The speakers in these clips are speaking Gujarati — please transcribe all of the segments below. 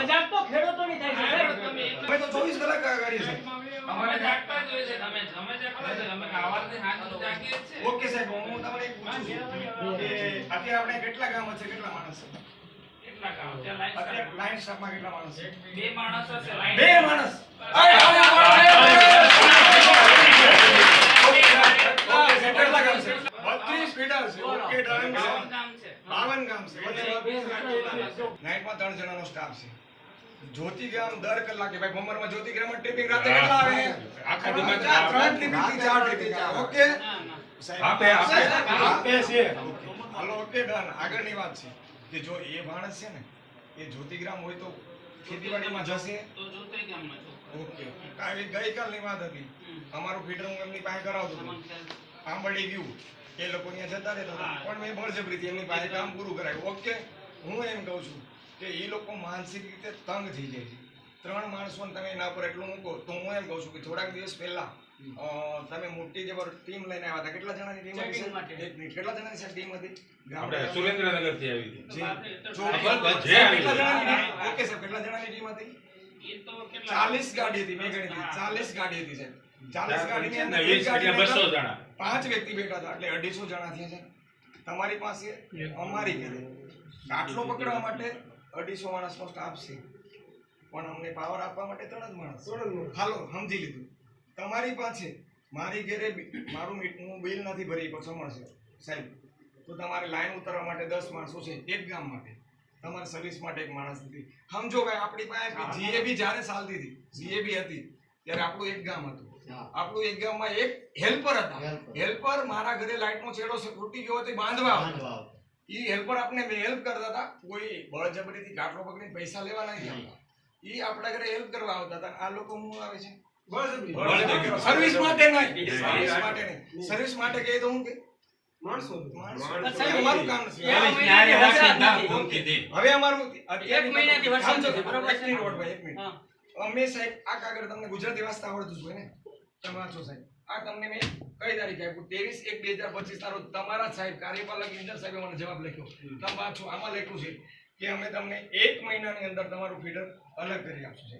મજાક તો ખેડૂતોની થાય છે અમે તો ચોવીસ કલાક કરીએ છીએ અમારે જાગતા જોઈએ છે તમે તમે જાગતા હોય. અમે સાંજ સુધી જાગીએ છીએ. ઓકે સાહેબ હું તમને એક પૂછું છું કે અત્યારે આપણે કેટલા ગામ છે કેટલા માણસ છે કેટલા કામ છે? લાઈન લાઈન સ્ટાફમાં કેટલા માણસ છે બે માણસો છે લાઈન બે માણસ ઓકે, સાહેબ, કેટલા ગામ છે છે છે છે છે ત્રણ જણાનો સ્ટાફ છે જ્યોતિગ્રામ દર કલાકે. ભાઈ ભમરમાં જ્યોતિગ્રામ ટિપિંગ રાતે કેટલા આવે? આખા દિવસમાં ચાર, ત્રણ ટિપિંગથી ચાર ટિપિંગ ઓકે. આપે, આપે. આપે છે. હાલો ઓકે ડન. આગળની વાત છે કે જો એ માણસ છે ને એ જ્યોતિગ્રામ હોય તો ખેતીવાડીમાં જશે? તો જ્યોતિગ્રામમાં ઓકે. કાલે ગઈકાલની વાત હતી. અમારું ફીડર હું એમની પાસે કરાવતો આંબળી ગયું. એ લોકો ત્યાં જતા રહેતા પણ મેં બળજબરીથી એમની પાસે કામ પૂરું કરાવ્યું. ઓકે? હું એમ કહું છું કે એ લોકો માનસિક રીતે તંગ થઈ જાય છે. ત્રણ માણસોને તમે એના પર એટલું મૂકો તો હું એમ કહું છું કે થોડાક દિવસ પહેલા તમે મોટી જબર ટીમ લઈને આવ્યા હતા કેટલા જણાની ટીમ હતી? એક મિનિટ કેટલા જણાની સાહેબ ટીમ હતી? આપણે સુરેન્દ્રનગરથી આવી હતી? ઓકે સાહેબ કેટલા જણાની ટીમ હતી? એ તો કેટલા? ચાલીસ ગાડી હતી મેં ગણી હતી. ચાલીસ ગાડી હતી સાહેબ. ચાલીસ ગાડીની અંદર એક વીસ બસો જણા. પાંચ વ્યક્તિ બેઠા હતા એટલે અઢીસો જણા થયા છે. તમારી પાસે અમારી ઘરે આટલો પકડવા માટે અઢીસો માણસનો સ્ટાફ છે પણ અમને પાવર આપવા માટે ત્રણ જ માણસ. હાલો સમજી લીધું. તમારી પાસે મારી ઘેરે મારું હું બિલ નથી ભરી પછી મળશે સાહેબ તો તમારે લાઈન ઉતારવા માટે દસ માણસો છે એક ગામ માટે. તમારે સર્વિસ માટે એક માણસ નથી. સમજો ભાઈ આપણી પાસે જીએબી જ્યારે ચાલતી હતી જીએબી હતી ત્યારે આપણું એક ગામ હતું. આપણું એક ગામમાં એક હેલ્પર હતા. હેલ્પર મારા ઘરે લાઈટનો છેડો છે તૂટી ગયો તો બાંધવા ઈ હેલ્પર આપણે હેલ્પ કરતા હતા. કોઈ બળજબરીથી ગાંઠો પકડીને પૈસા લેવા નહીં આવતા ઈ આપણા ઘરે હેલ્પ કરવા આવતા હતા. આ લોકો હું આવે છે? સર્વિસ માટે નહીં. સર્વિસ માટે નહીં. સર્વિસ માટે કહે તો હું કે. અમે સાહેબ આ કાગળ તમને ગુજરાતી વાંચતા આવડતું જ હોય ને? તમે વાંચો સાહેબ. આ તમને મેં કઈ તારીખે આપ્યું? ત્રેવીસ એક બે હજાર પચીસ તારો તમારા સાહેબ કાર્યપાલક ઇન્દર સાહેબે મને જવાબ લખ્યો. તમે વાંચો આમાં લખ્યું છે કે અમે તમને એક મહિનાની અંદર તમારું ફીડર અલગ કરી આપશું છે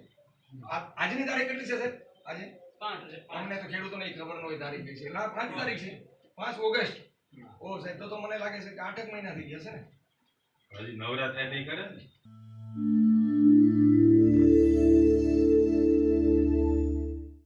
આ- આજની તારીખ કેટલી છે સાહેબ? આજે? અમને તો ખેડૂતોને નહીં ખબર ન હોય તારીખ કઈ છે. ના પાંચ તારીખ છે. પાંચ ઓગસ્ટ. ઓ સાહેબ તો તો મને લાગે છે કે આઠ એક મહિના થઈ ગયા છે ને? હજી નવરા થાય નહીં કરે ને?